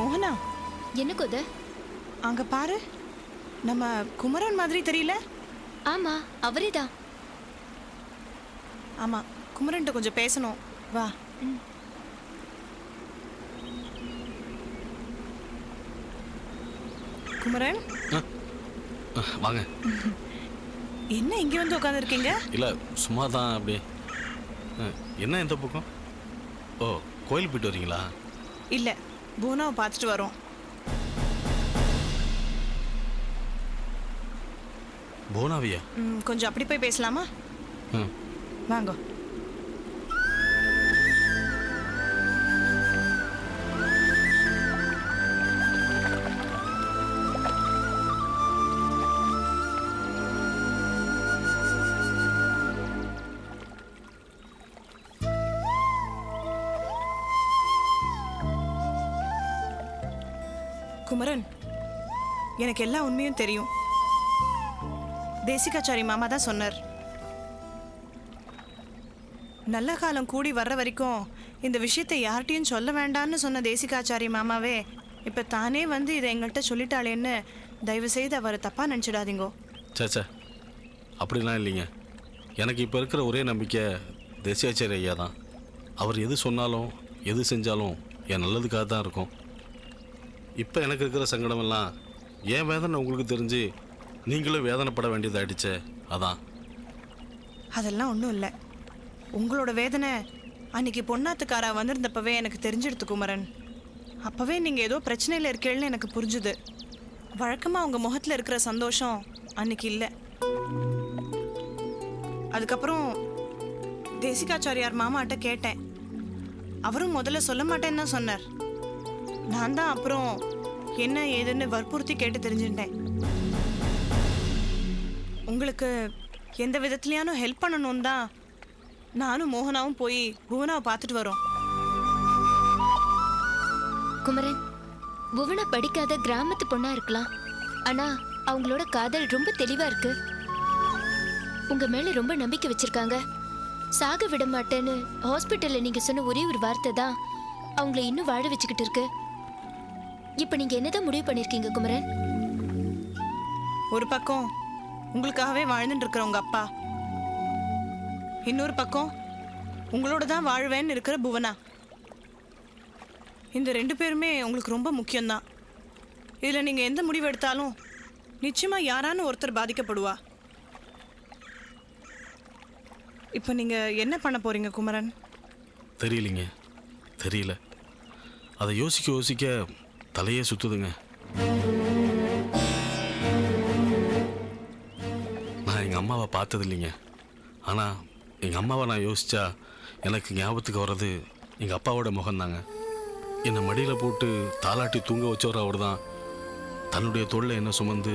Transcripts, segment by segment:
மோகனா? என்ன கொத அங்க பாரு. நம்ம குமரன் மாதிரி தெரியல. ஆமா அவரே தான் ஆமா குமரன்ட்ட கொஞ்சம் பேசணும். வா. குமரன்? ஆ, வாங்க. என்ன இங்க வந்து உட்காந்துருக்கீங்க இல்லை சும்மா தான் அப்படியே. ஆ, என்ன இந்த பக்கம்? ஓ கோயில் போயிட்டு வரீங்களா? இல்ல பூனாவை பார்த்துட்டு வரோம். போனாவியா? ம், கொஞ்சம் அப்படி போய் பேசலாமா? ம். வாங்க. எனக்கு எல்லா உண்மையும் தெரியும். தேசிகாச்சாரி மாமா தான் சொன்னார். நல்ல காலம் கூடி வர்ற வரைக்கும் இந்த விஷயத்தை யார்கிட்டயும் சொல்ல வேண்டாம்னு சொன்ன தேசிகாச்சாரி மாமாவே இப்போ தானே வந்து இதை எங்கள்கிட்ட சொல்லிட்டாளேன்னு தயவு செய்து அவரை தப்பாக நினச்சிடாதீங்கோ. சாச்சா சே அப்படிலாம் இல்லைங்க. எனக்கு இப்போ இருக்கிற ஒரே நம்பிக்கை தேசியாச்சாரி ஐயா தான். அவர் எது சொன்னாலும் எது செஞ்சாலும் என் நல்லதுக்காக தான் இருக்கும். இப்போ எனக்கு இருக்கிற சங்கடமெல்லாம் என் வேதனை உங்களுக்கு தெரிஞ்சு நீங்களும் வேதனைப்பட வேண்டியதாயிடுச்சே. அதான். அதெல்லாம் ஒன்றும் இல்லை. உங்களோட வேதனை அன்னைக்கு பொன்னாத்துக்காரா வந்திருந்தப்பவே எனக்கு தெரிஞ்சிடுத்து குமரன். அப்போவே நீங்கள் ஏதோ பிரச்சனையில் இருக்கீள்னு எனக்கு புரிஞ்சுது. வழக்கமாக உங்கள் முகத்தில் இருக்கிற சந்தோஷம் அன்னைக்கு இல்லை. அதுக்கப்புறம் தேசிகாச்சாரியார் மாமாட்ட கேட்டேன். அவரும் முதல்ல சொல்ல மாட்டேன்னு தான் சொன்னார். நான் தான் அப்புறம் என்ன ஏதுன்னு வற்புறுத்தி கேட்டு தெரிஞ்சுட்டேன் உங்களுக்கு எந்த விதத்துலையானும் ஹெல்ப் பண்ணணும் தான் நானும் மோகனாவும் போய் புவனாவை பார்த்துட்டு வரோம். குமரன் புவனா படிக்காத கிராமத்து பொண்ணா இருக்கலாம். ஆனா அவங்களோட காதல் ரொம்ப தெளிவா இருக்கு. உங்க மேல ரொம்ப நம்பிக்கை வச்சிருக்காங்க. சாக விட மாட்டேன்னு ஹாஸ்பிட்டல்ல நீங்க சொன்ன ஒரே ஒரு வார்த்தை தான் அவங்கள இன்னும் வாழ வச்சுக்கிட்டு இருக்கு. இப்ப நீங்க என்னதான் முடிவு பண்ணிருக்கீங்க குமரன்? ஒரு பக்கம் உங்களுக்காகவே வாழ்ந்துட்டு இருக்கிற உங்க அப்பா. இன்னொரு பக்கம் உங்களோட தான் வாழ்வேன்னு இருக்கிற புவனா. இந்த ரெண்டு பேருமே உங்களுக்கு ரொம்ப முக்கியம்தான். இதில் நீங்கள் எந்த முடிவு எடுத்தாலும் நிச்சயமாக யாரான்னு ஒருத்தர் பாதிக்கப்படுவா. இப்போ நீங்கள் என்ன பண்ண போறீங்க குமரன்? தெரியலிங்க. தெரியல. அதை யோசிக்க யோசிக்க தலையே சுத்துதுங்க. நான் எங்கள் அம்மாவை பார்த்தது இல்லைங்க ஆனால் எங்கள் அம்மாவை நான் யோசித்தா எனக்கு ஞாபகத்துக்கு வர்றது எங்கள் அப்பாவோட முகம்தாங்க. என்னை மடியில் போட்டு தாலாட்டி தூங்க வச்சவர் அவர் தான் தன்னுடைய தொழிலை என்ன சுமந்து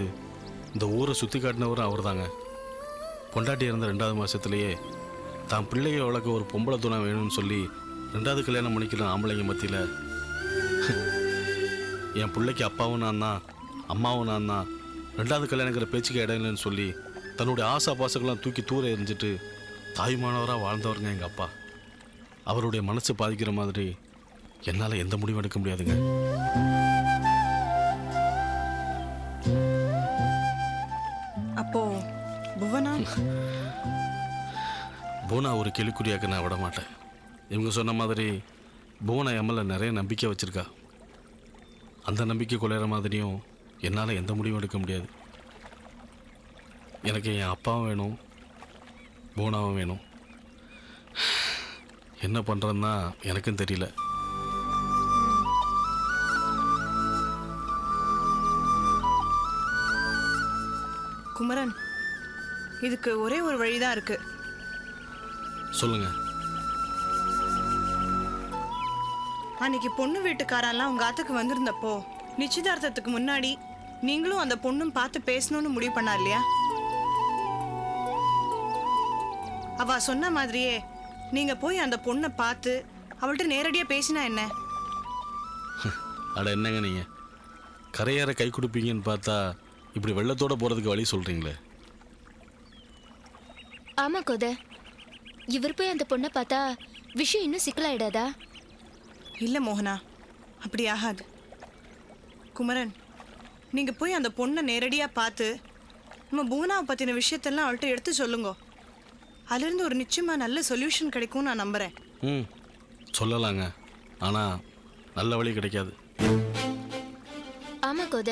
இந்த ஊரை சுற்றி காட்டினவரும் அவர் தாங்க கொண்டாட்டி இறந்த ரெண்டாவது மாதத்துலேயே தான் பிள்ளைய வளர்க்க ஒரு பொம்பளை துணை வேணும்னு சொல்லி ரெண்டாவது கல்யாணம் பண்ணிக்கலாம் ஆம்பளைங்க மத்தியில் என் பிள்ளைக்கு அப்பாவும் நான் தான் அம்மாவும் நான் தான் ரெண்டாவது கல்யாணங்கிற பேச்சுக்கு இடம் இல்லைன்னு சொல்லி தன்னுடைய ஆசா பாசங்கள்லாம் தூக்கி தூர எறிஞ்சிட்டு தாய்மானவராக வாழ்ந்தவருங்க எங்கள் அப்பா. அவருடைய மனசு பாதிக்கிற மாதிரி என்னால் எந்த முடிவும் எடுக்க முடியாதுங்க. அப்போ புவனா? ஒரு கேள்விக்குறியாக்க நான் விட மாட்டேன் இவங்க சொன்ன மாதிரி பூனா எம்எல்ஏ நிறைய நம்பிக்கை வச்சுருக்கா. அந்த நம்பிக்கை கொள்ளையிற மாதிரியும் என்னால் எந்த முடிவும் எடுக்க முடியாது. எனக்கு என் அப்பாவும் வேணும் பூனாவும் வேணும். என்ன பண்ணுறதுன்னா எனக்கும் தெரியல. குமரன் இதுக்கு ஒரே ஒரு வழிதான் இருக்கு. சொல்லுங்கள் அன்னைக்கு பொண்ணு வீட்டுக்காரெல்லாம் உங்க ஆத்துக்கு வந்திருந்தப்போ நிச்சயதார்த்தத்துக்கு முன்னாடி நீங்களும் அந்த பொண்ணும் பார்த்து பேசணும்னு முடிவு பண்ணா இல்லையா? அவ சொன்ன மாதிரியே நீங்க போய் அந்த பொண்ணை பார்த்து அவள்கிட்ட நேரடியா பேசினா என்ன? அட என்னங்க நீங்கள் கரையேற கை கொடுப்பீங்கன்னு பார்த்தா இப்படி வெள்ளத்தோட போகிறதுக்கு வழி சொல்கிறீங்களே ஆமா கோத. இவர் போய் அந்த பொண்ணை பார்த்தா விஷயம் இன்னும் சிக்கலாயிடாதா? இல்ல மோகனா அப்படி ஆகாது. குமரன் நீங்க போய் அந்த பொண்ணை நேரடியா பார்த்து நம்ம புவனாவை பத்தின விஷயத்தெல்லாம் அவள்கிட்ட எடுத்து சொல்லுங்க. அதுலேருந்து ஒரு நிச்சயமா நல்ல சொல்யூஷன் கிடைக்கும்னு நான் நம்புறேன். ம் சொல்லலாங்க. ஆனால் நல்ல வழி கிடைக்காது. ஆமா கோத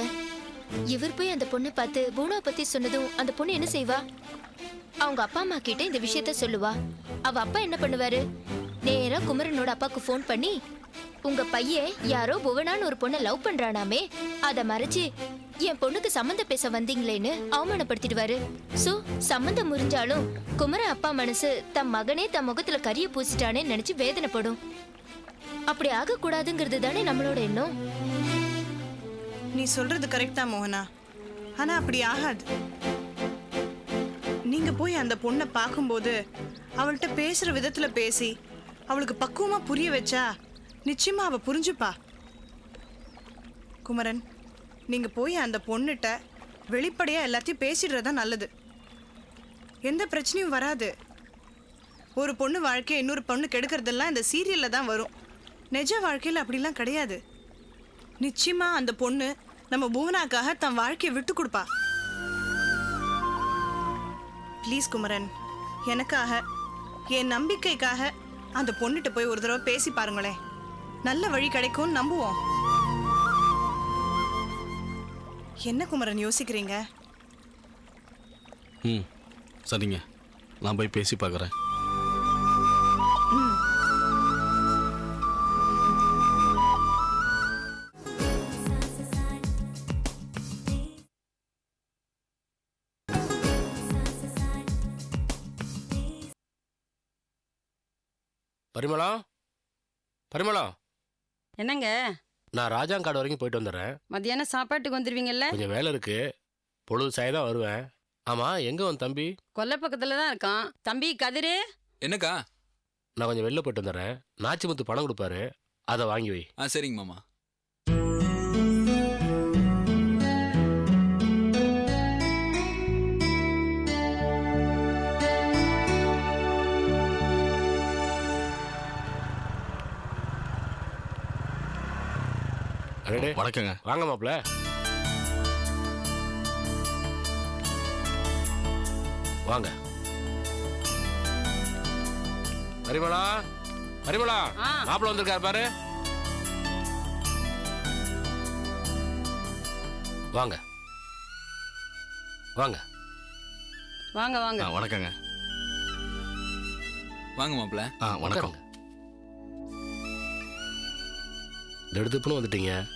இவர் போய் அந்த பொண்ணை பார்த்து பூனா பத்தி சொன்னதும் அந்த பொண்ணு என்ன செய்வா? அவங்க அப்பா அம்மா கிட்ட இந்த விஷயத்த சொல்லுவா. அவ அப்பா என்ன பண்ணுவாரு? நேரா குமரனோட அப்பாக்கு ஃபோன் பண்ணி உங்க பையன் யாரோ புவனான்னு ஒரு பொண்ணை லவ் பண்றானாமே. அத மறைச்சு என் பொண்ணுக்கு சம்மந்தம் பேச வந்தீங்களேன்னு அவமானப்படுத்திடுவாரு. சோ சம்மந்தம் முறிஞ்சாலும் குமர அப்பா மனசு தம் மகனே தம் முகத்துல கரிய பூசிட்டானே நினைச்சு வேதனைப்படும். அப்படி ஆகக்கூடாதுங்கிறது தானே நம்மளோட எண்ணம். நீ சொல்றது கரெக்டா மோகனா. ஆனா அப்படி ஆகாது. நீங்க போய் அந்த பொண்ணை பார்க்கும்போது அவள்கிட்ட பேசுற விதத்துல பேசி அவளுக்கு பக்குவமா புரிய வச்சா நிச்சயமா அவ புரிஞ்சுப்பா. குமரன் நீங்க போய் அந்த பொண்ணுகிட்ட வெளிப்படையா எல்லாத்தையும் பேசிடுறதா நல்லது. எந்த பிரச்சனையும் வராது. ஒரு பொண்ணு வாழ்க்கையை இன்னொரு பொண்ணு கெடுக்கிறதெல்லாம் இந்த சீரியல்ல தான் வரும். நிஜ வாழ்க்கையில் அப்படிலாம் கிடையாது. நிச்சயமா அந்த பொண்ணு நம்ம புவனாக்காக தன் வாழ்க்கையை விட்டு கொடுப்பா. ப்ளீஸ் குமரன் எனக்காக என் நம்பிக்கைக்காக அந்த பொண்ணுகிட்ட போய் ஒரு தடவை பேசி பாருங்களேன். நல்ல வழி கிடைக்கும்னு நம்புவோம். என்ன குமரன் யோசிக்கிறீங்க? ம் சரிங்க. நான் போய் பேசி பார்க்குறேன். என்னங்க நான் ராஜாங்காடு வரைக்கும் போயிட்டு வந்துடுறேன். மத்தியானம் சாப்பாட்டுக்கு வந்துருவீங்கல்ல? கொஞ்சம் வேலை இருக்கு. பொழுது சாய் தான் வருவேன். ஆமா எங்க உன் தம்பி? கொல்லை பக்கத்துல தான் இருக்கான். தம்பி கதிரு? என்னக்கா? நான் கொஞ்சம் வெளில போயிட்டு வந்துடுறேன். நாச்சிமுத்து பணம் கொடுப்பாரு. அதை வாங்கி வை. ஆ சரிங்க மாமா. அடடே வணக்கங்க. வாங்க மாப்ள வாங்க. பரிமளா? பரிமளா ஆ. மாப்பிள்ள வந்திருக்காரு பாரு. வாங்க. வாங்க. வாங்க வாங்க. வணக்கங்க. வாங்க மாப்பிள்ள. ஆ வணக்கம். திடுதுப்புன்னு வந்துட்டீங்க?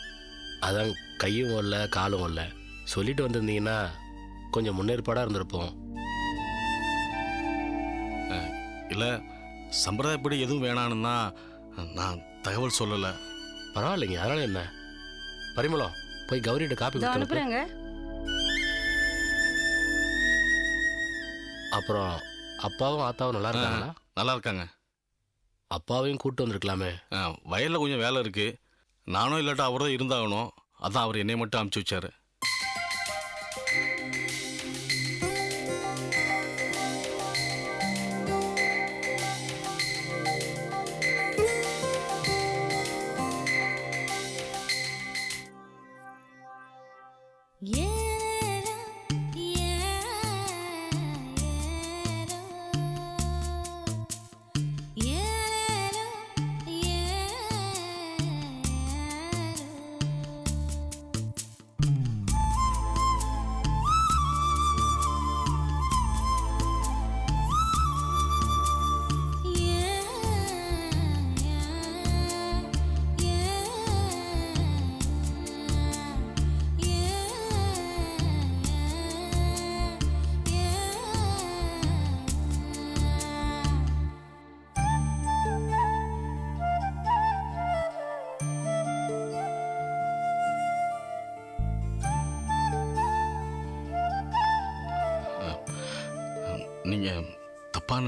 அதான் கையும் வரல காலும் வரல. சொல்லிட்டு வந்திருந்தீங்கன்னா கொஞ்சம் முன்னேற்பாடாக இருந்திருப்போம். இல்லை சம்பிரதாயப்படி எதுவும் வேணான்னு நான் தகவல் சொல்லலை. பரவாயில்லைங்க அதனால என்ன? பரிமளம் போய் கௌரிகிட்ட காப்பி. அனுப்புறேங்க. அப்புறம் அப்பாவும் ஆத்தாவும் நல்லா இருக்காங்களா? நல்லா இருக்காங்க. அப்பாவையும் கூட்டு வந்திருக்கலாமே. ஆ, வயல்ல கொஞ்சம் வேலை இருக்கு. நானும் இல்லாட்டா அவர் தான் இருந்தாகணும். அதான் அவர் என்னை மட்டும் அமுச்சு வச்சாரு.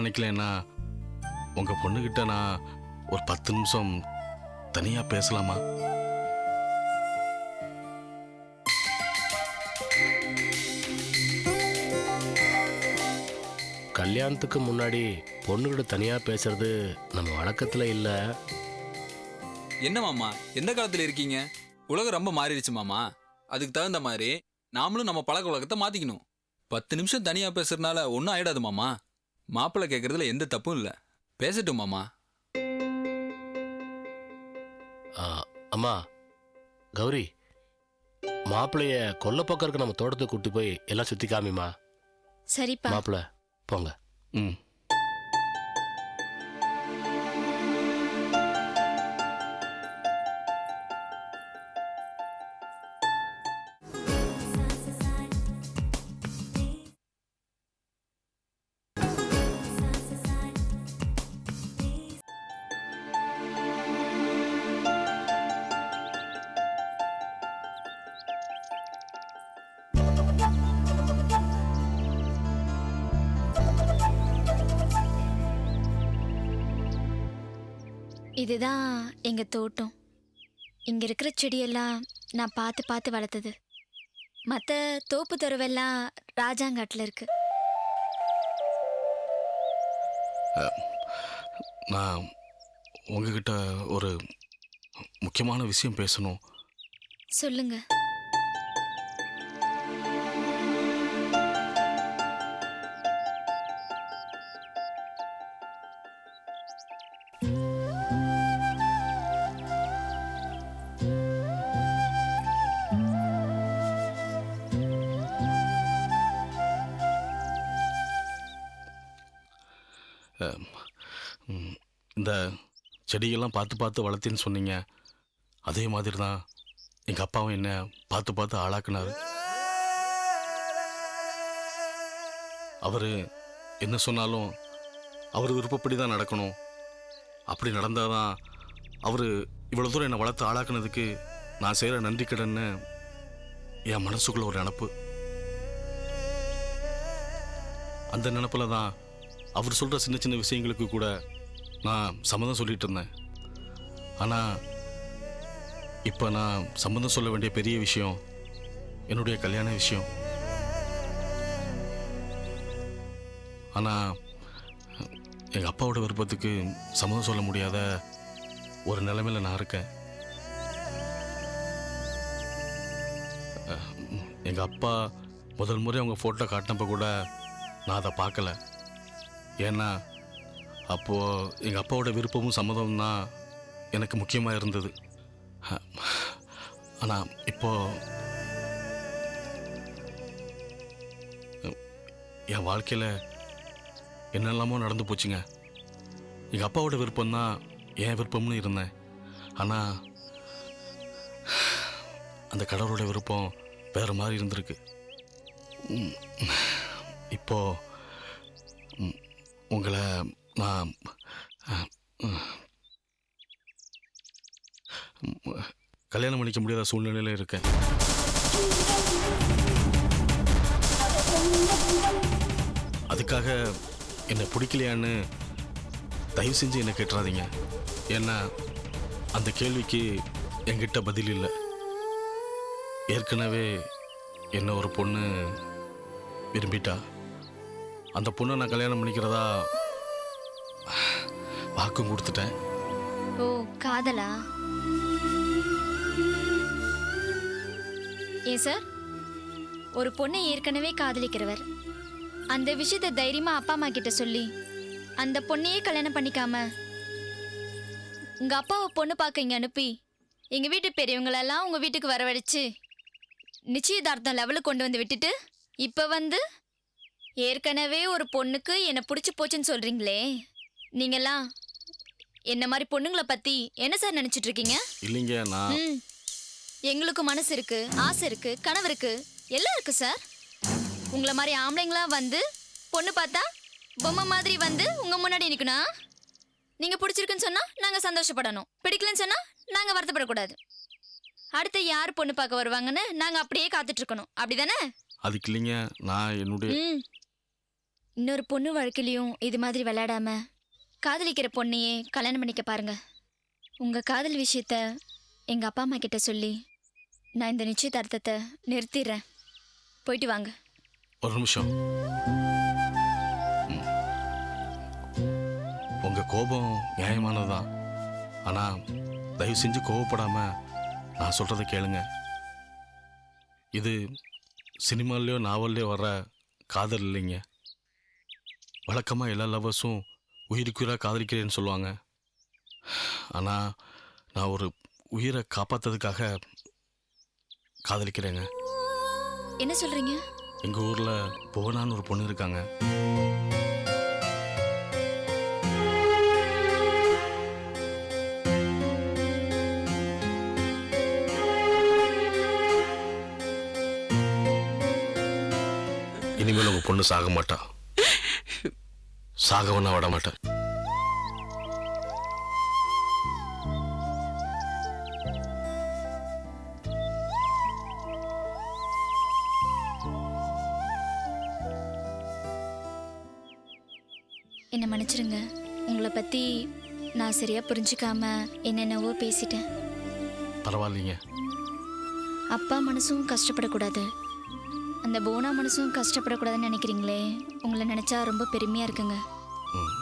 நினைக்கலன்னா உங்கள் பொண்ணுக்கிட்ட நான் ஒரு பத்து நிமிஷம் தனியாக பேசலாமா? கல்யாணத்துக்கு முன்னாடி பொண்ணுகிட்ட தனியாக பேசுறது நம்ம வழக்கத்தில் இல்லை. என்ன மாமா எந்த காலத்துல இருக்கீங்க? உலகம் ரொம்ப மாறிடுச்சு மாமா. அதுக்கு தகுந்த மாதிரி நாமளும் நம்ம பழக்க உலகத்தை மாத்திக்கணும். பத்து நிமிஷம் தனியா பேசுறதுனால ஒன்றும் ஆயிடாது மாமா. மாப்பிள்ளை கேட்கறதுல எந்த தப்பும் இல்லை. பேசட்டும் மாமா. ஆ, அம்மா கௌரி மாப்பிள்ளைய கொல்லை பக்கம் இருக்க நம்ம தோட்டத்துக்கு கூட்டி போய் எல்லாம் சுற்றி காமிமா சரிப்பா. மாப்பிள்ளை போங்க. ம். இதுதான் எங்க தோட்டம். இங்க இருக்கிற செடியெல்லாம் நான் பார்த்து பார்த்து வளர்த்தது. மற்ற தோப்பு துறவெல்லாம் ராஜாங்காட்டில் இருக்கு. நான் உங்ககிட்ட ஒரு முக்கியமான விஷயம் பேசணும். சொல்லுங்க. இந்த செடியெல்லாம் பார்த்து பார்த்து வளர்த்தேன்னு சொன்னீங்க. அதே மாதிரி தான் எங்கள் அப்பாவும் என்ன பார்த்து பார்த்து ஆளாக்குனார். அவர் என்ன சொன்னாலும் அவர் விருப்பப்படி தான் நடக்கணும். அப்படி நடந்தால் தான் அவர் இவ்வளோ தூரம் என்னை வளர்த்து ஆளாக்குனதுக்கு நான் செய்கிற நன்றி கடன்னு என் மனசுக்குள்ள ஒரு நினப்பு. அந்த நினப்பில் தான் அவர் சொல்கிற சின்ன சின்ன விஷயங்களுக்கு கூட நான் சம்மதம் சொல்லிட்டு இருந்தேன். ஆனால் இப்போ நான் சம்மந்தம் சொல்ல வேண்டிய பெரிய விஷயம் என்னுடைய கல்யாண விஷயம். ஆனால் எங்கள் அப்பாவோட விருப்பத்துக்கு சம்மதம் சொல்ல முடியாத ஒரு நிலைமையில் நான் இருக்கேன். எங்கள் அப்பா முதல் முறை அவங்க ஃபோட்டோ காட்டினப்ப கூட நான் அதை பார்க்கல. ஏன்னா அப்போது எங்கள் அப்பாவோட விருப்பமும் சம்மதமும் தான் எனக்கு முக்கியமாக இருந்தது. ஆனால் இப்போ என் வாழ்க்கையில் என்னெல்லாமோ நடந்து போச்சுங்க. எங்கள் அப்பாவோட விருப்பம் தான் என் விருப்பம்னு இருந்தேன். ஆனால் அந்த கடவுளோட விருப்பம் வேறு மாதிரி இருந்திருக்கு. இப்போது உங்களை நான் கல்யாணம் பண்ணிக்க முடியாத சூழ்நிலையில் இருக்கேன். அதுக்காக என்னை பிடிக்கலையான்னு தயவு செஞ்சு என்னை கேட்டுறாதீங்க. ஏன்னா அந்த கேள்விக்கு என்கிட்ட பதில் இல்லை. ஏற்கனவே என்ன ஒரு பொண்ணு விரும்பிட்டா. அந்த பொண்ணை நான் கல்யாணம் பண்ணிக்கிறதா வாக்கும் கொடுத்துட்டேன். ஓ காதலா? ஏன் சார்? ஒரு பொண்ணை ஏற்கனவே காதலிக்கிறவர். அந்த விஷயத்தை தைரியமா அப்பா அம்மா கிட்ட சொல்லி அந்த பொண்ணையே கல்யாணம் பண்ணிக்காம உங்க அப்பாவை பொண்ணு பார்க்க இங்க அனுப்பி எங்க வீட்டு பெரியவங்களெல்லாம் உங்க வீட்டுக்கு வரவழைச்சு நிச்சயதார்த்தம் லெவலுக்கு கொண்டு வந்து விட்டுட்டு இப்ப வந்து ஏற்கனவே ஒரு பொண்ணுக்கு என்னை பிடிச்சி போச்சுன்னு சொல்றீங்களே. நீங்கெல்லாம் என்ன மாதிரி பொண்ணுங்களை பத்தி என்ன சார் நினைச்சிட்டு இருக்கீங்க இல்லைங்க நான் ம். எங்களுக்கு மனசு இருக்கு ஆசை இருக்கு கனவு இருக்கு எல்லாம் இருக்கு சார். உங்களை மாதிரி ஆம்பளைங்களா வந்து பொண்ணு பார்த்தா பொம்மை மாதிரி வந்து உங்க முன்னாடி நிக்கணும் நீங்க பிடிச்சிருக்குன்னு சொன்னா நாங்க சந்தோஷப்படணும். பிடிக்கலன்னு சொன்னா நாங்க வருத்தப்படக்கூடாது. அடுத்து யார் பொண்ணு பார்க்க வருவாங்கன்னு நாங்க அப்படியே காத்துட்டு இருக்கணும் அப்படிதானே? அதுக்கு இல்லைங்க நான் என்னுடைய ம். இன்னொரு பொண்ணு வாழ்க்கையிலையும் இது மாதிரி விளையாடாம காதலிக்கிற பொண்ணையே கல்யாணம் பண்ணிக்க பாருங்க. உங்கள் காதல் விஷயத்த எங்கள் அப்பா அம்மா கிட்ட சொல்லி நான் இந்த நிச்சயதார்த்தத்தை நிறுத்திடுறேன். போயிட்டு வாங்க. ஒரு நிமிஷம். உங்கள் கோபம் நியாயமானதுதான். ஆனால் தயவு செஞ்சு கோவப்படாம நான் சொல்கிறத கேளுங்க. இது சினிமாலேயோ நாவல்லையோ வர்ற காதல் இல்லைங்க. வழக்கமாக எல்லா லவ்வர்ஸும் உயிருக்குயிராக காதலிக்கிறேன்னு சொல்லுவாங்க. ஆனால் நான் ஒரு உயிரை காப்பாற்றுறதுக்காக காதலிக்கிறேங்க. என்ன சொல்றீங்க? எங்கள் ஊரில் புவனான்னு ஒரு பொண்ணு இருக்காங்க. இனிமேல் உங்கள் பொண்ணு சாக மாட்டா சாகவனா விட மாட்டேன். என்னை மன்னிச்சிருங்க. உங்களை பத்தி நான் சரியா புரிஞ்சுக்காம என்னென்னவோ பேசிட்டேன். பரவாயில்லைங்க. அப்பா மனசும் கஷ்டப்படக்கூடாது. அந்த போனா மனசும் கஷ்டப்படக்கூடாதுன்னு நினைக்கிறீங்களே? உங்களை நினைச்சா ரொம்ப பெருமையா இருக்குங்க. ம்.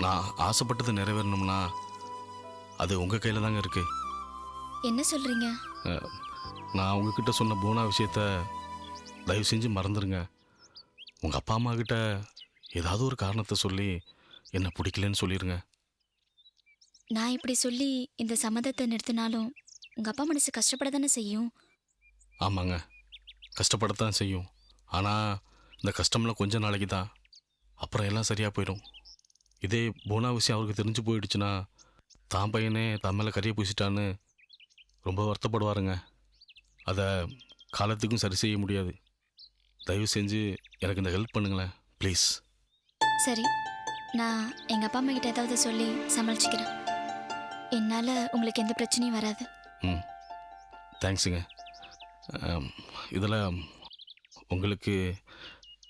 நான் ஆசைப்பட்டது நிறைவேறணும்னா அது உங்கள் கையில் தாங்க இருக்குது என்ன சொல்றீங்க? அஹ், நான் உங்ககிட்ட சொன்ன போனா விஷயத்த தயவு செஞ்சு மறந்துடுங்க உங்கள் அப்பா அம்மா கிட்ட ஏதாவது ஒரு காரணத்தை சொல்லி என்னை பிடிக்கலன்னு சொல்லிடுங்க நான் இப்படி சொல்லி இந்த சம்மதத்தை நிறுத்தினாலும் உங்க அப்பா மனசு கஷ்டப்பட தானே செய்யும்? ஆமாங்க. கஷ்டப்படத்தான் செய்யும். ஆனால் இந்த கஷ்டம்லாம் கொஞ்ச நாளைக்கு தான் அப்புறம் எல்லாம் சரியாக போயிடும். இதே போனா விஷயம் அவருக்கு தெரிஞ்சு போயிடுச்சுன்னா தான் பையனே தான் மேலே கறியை பூசிட்டான்னு ரொம்ப வருத்தப்படுவாருங்க. அதை காலத்துக்கும் சரி செய்ய முடியாது. தயவு செஞ்சு எனக்கு இந்த ஹெல்ப் பண்ணுங்களேன் ப்ளீஸ். சரி நான் எங்க அப்பா அம்மா கிட்ட ஏதாவது சொல்லி சமாளிச்சுக்கிறேன். என்னால உங்களுக்கு எந்த பிரச்சனையும் வராது. ம். தேங்க்ஸுங்க. இதில் உங்களுக்கு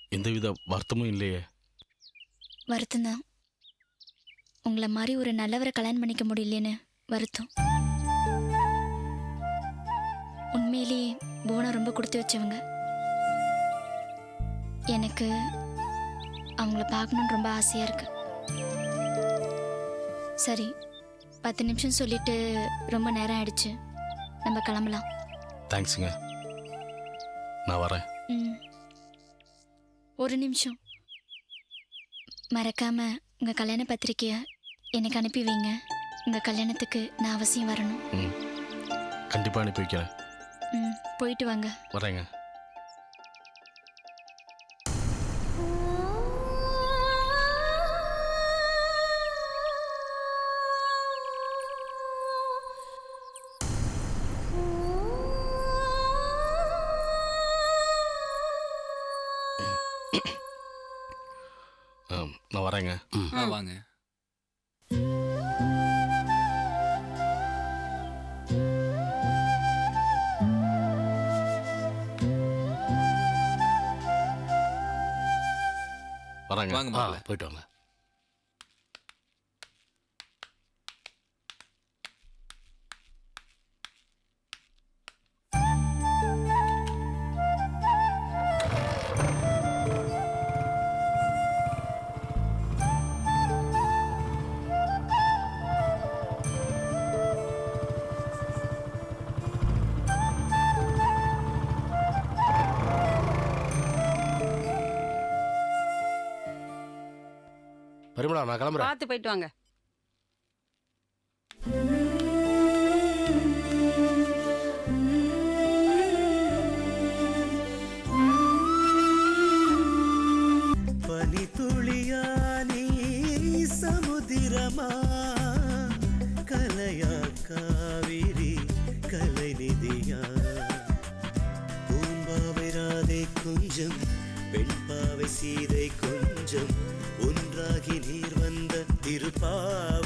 எந்தவித வருத்தமும் இல்லையே? வருத்தம்தான். உங்களை மாதிரி ஒரு நல்லவரை கல்யாணம் பண்ணிக்க முடியலையேன்னு வருத்தம். உண்மையிலேயே போனா ரொம்ப கொடுத்து வச்சவங்க. எனக்கு அவங்கள பார்க்கணுன்னு ரொம்ப ஆசையாக இருக்கு. சரி பத்து நிமிஷம் சொல்லிட்டு ரொம்ப நேரம் ஆயிடுச்சு. நம்ம கிளம்பலாம். தேங்க்ஸுங்க நான் வரேன் ம். ஒரு நிமிஷம். மறக்காம உங்க கல்யாண பத்திரிக்கைய எனக்கு அனுப்பி வைங்க. உங்க கல்யாணத்துக்கு நான் அவசியம் வரணும். ம். கண்டிப்பாக அனுப்பி வைக்கிறேன். ம் போயிட்டு வாங்க. வரேங்க. வாங்க போயிட்டு வாங்க. பரிமளா நான் கிளம்புறேன். பார்த்து போயிட்டு வாங்க. பனித்துளியா நீ சமுதிரமா? கலையா காவிரி கலைநிதியா? பூம்பாவை ராதை கொஞ்சம் பெண்பாவை சீதை கொஞ்சம்